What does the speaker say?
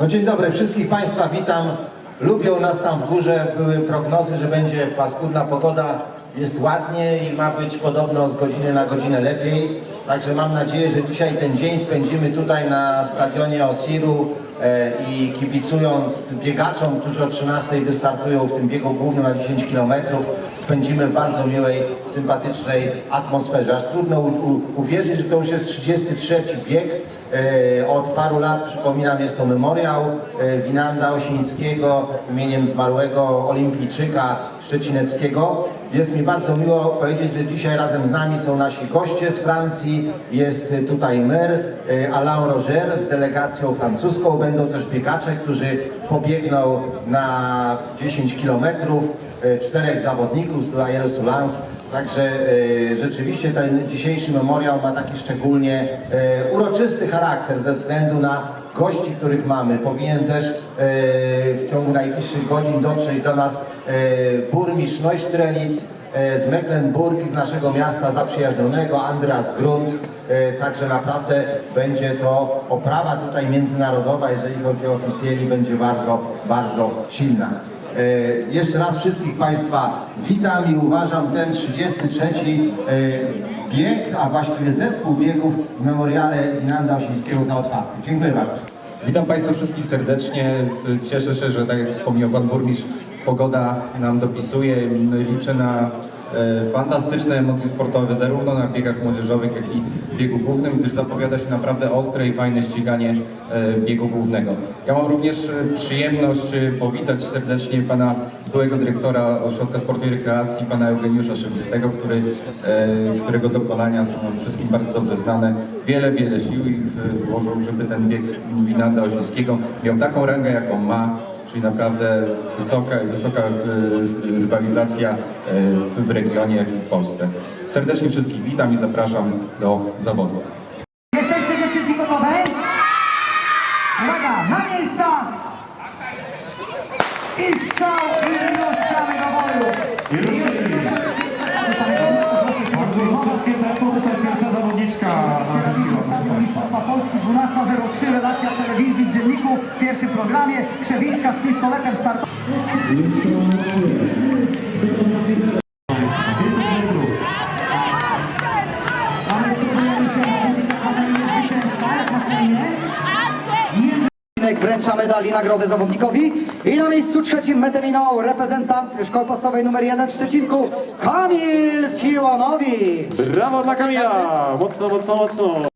No dzień dobry, wszystkich Państwa witam. Lubią nas tam w górze, były prognozy, że będzie paskudna pogoda, jest ładnie i ma być podobno z godziny na godzinę lepiej. Także mam nadzieję, że dzisiaj ten dzień spędzimy tutaj na stadionie Osiru e, i kibicując biegaczom, którzy o 13 wystartują w tym biegu głównym na 10 km, spędzimy w bardzo miłej, sympatycznej atmosferze. Aż trudno uwierzyć, że to już jest 33 bieg. E, Od paru lat, przypominam, jest to memoriał e, Winanda Osińskiego imieniem zmarłego olimpijczyka szczecineckiego. Jest mi bardzo miło powiedzieć, że dzisiaj razem z nami są nasi goście z Francji. Jest tutaj mer e, Alain Roger z delegacją francuską. Będą też biegacze, którzy pobiegną na 10 kilometrów. E, Czterech zawodników z Duayeru Soulans. Także e, rzeczywiście ten dzisiejszy memoriał ma taki szczególnie uroczysty charakter ze względu na gości, których mamy. Powinien też e, w ciągu najbliższych godzin dotrzeć do nas e, burmistrz Neustrelitz e, z Mecklenburg, z naszego miasta zaprzyjaźnionego, Andreas Grund. Także naprawdę będzie to oprawa tutaj międzynarodowa, jeżeli chodzi o oficjeli, będzie bardzo, bardzo silna. E, Jeszcze raz wszystkich Państwa witam i uważam ten 33 e, bieg, a właściwie zespół biegów w memoriale Inanda Osińskiego za otwarty. Dziękuję bardzo. Witam Państwa wszystkich serdecznie. Cieszę się, że tak jak wspomniał Pan Burmistrz, pogoda nam dopisuje. Liczę na fantastyczne emocje sportowe, zarówno na biegach młodzieżowych, jak i biegu głównym, gdyż zapowiada się naprawdę ostre i fajne ściganie e, biegu głównego. Ja mam również e, przyjemność e, powitać serdecznie Pana byłego dyrektora Ośrodka Sportu i Rekreacji, Pana Eugeniusza Szybistego, który, e, którego dokonania są wszystkim bardzo dobrze znane. Wiele, wiele sił i włożył, żeby ten bieg Winanda Osińskiego miał taką rangę, jaką ma, czyli naprawdę wysoka, wysoka e, rywalizacja e, w regionie, jak i w Polsce. Serdecznie wszystkich witam i zapraszam do zawodu. Jesteście dziewczynki gotowe? Uwaga, na miejsca! I strzał i ruszamy do boju! Stadion Mistrzostwa Polski 12.03 relacja telewizji w dzienniku w pierwszym programie Krzewińska z pistoletem imię? Jędryk Wręcza medali nagrodę zawodnikowi i na miejscu trzecim metę minął reprezentant szkoły podstawowej numer 1 w Szczecinku Kamil Fiłonowicz. Brawo dla Kamila! Mocno, mocno, mocno!